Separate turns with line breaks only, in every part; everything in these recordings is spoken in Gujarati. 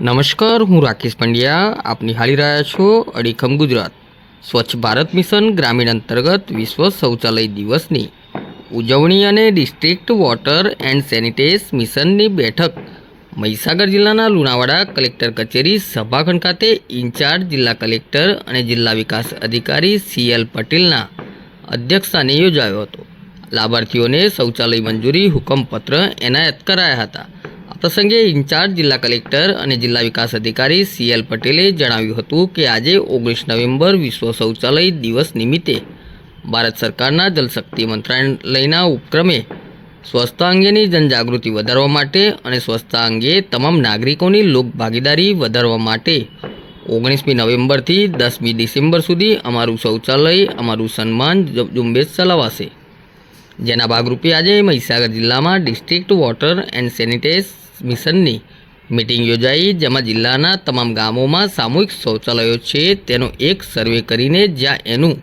નમસ્કાર, હું રાકેશ પંડ્યા. આપ નિહાળી રહ્યા છો અડીખમ ગુજરાત. સ્વચ્છ ભારત મિશન ગ્રામીણ અંતર્ગત વિશ્વ શૌચાલય દિવસની ઉજવણી અને ડિસ્ટ્રિક્ટ વોટર એન્ડ સેનિટેશ મિશનની બેઠક મહીસાગર જિલ્લાના લુણાવાડા કલેક્ટર કચેરી સભાખંડ ખાતે ઇન્ચાર્જ જિલ્લા કલેક્ટર અને જિલ્લા વિકાસ અધિકારી સી એલ પટેલના અધ્યક્ષસ્થાને યોજાયો હતો. લાભાર્થીઓને શૌચાલય મંજૂરી હુકમપત્ર એનાયત કરાયા હતા. પ્રસંગે ઇન્ચાર્જ જિલ્લા કલેક્ટર અને જિલ્લા વિકાસ અધિકારી સી એલ પટેલે જણાવ્યું હતું કે આજે ઓગણીસ નવેમ્બર વિશ્વ શૌચાલય દિવસ નિમિત્તે ભારત સરકારના જલશક્તિ મંત્રાલયના ઉપક્રમે સ્વચ્છતા અંગેની જનજાગૃતિ વધારવા માટે અને સ્વચ્છતા અંગે તમામ નાગરિકોની લોકભાગીદારી વધારવા માટે ઓગણીસમી નવેમ્બરથી દસમી ડિસેમ્બર સુધી અમારું શૌચાલય, અમારું સન્માન ઝુંબેશ ચલાવાશે. જેના ભાગરૂપે આજે મહીસાગર જિલ્લામાં ડિસ્ટ્રિક્ટ વોટર એન્ડ સેનિટેસ મિશનની મિટિંગ યોજાઈ, જેમાં જિલ્લાના તમામ ગામોમાં સામૂહિક શૌચાલયો છે. તેનો એક સર્વે કરીને જ્યાં એનું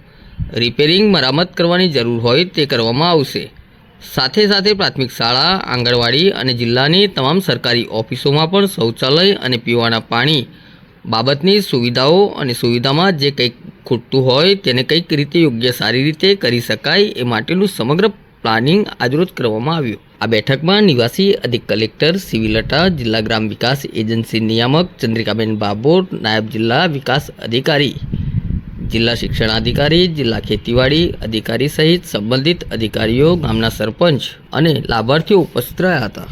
રિપેરિંગ મરામત કરવાની જરૂર હોય તે કરવામાં આવશે. સાથે સાથે પ્રાથમિક શાળા, આંગણવાડી અને જિલ્લાની તમામ સરકારી ઓફિસોમાં પણ શૌચાલય અને પીવાના પાણી બાબતની સુવિધાઓ અને સુવિધામાં જે કંઈક ખૂટતું હોય તેને કંઈક રીતે યોગ્ય સારી રીતે કરી શકાય એ માટેનું સમગ્ર પ્લાનિંગ આજરોજ કરવામાં આવ્યું. આ બેઠકમાં નિવાસી અધિક કલેક્ટર, સિવિલ અટા, જિલ્લા ગ્રામ વિકાસ એજન્સી નિયામક ચંદ્રિકાબેન બાબોર, નાયબ જિલ્લા વિકાસ અધિકારી, જિલ્લા શિક્ષણાધિકારી જિલ્લા ખેતીવાડી અધિકારી સહિત સંબંધિત અધિકારીઓ, ગામના સરપંચ અને લાભાર્થીઓ ઉપસ્થિત રહ્યા હતા.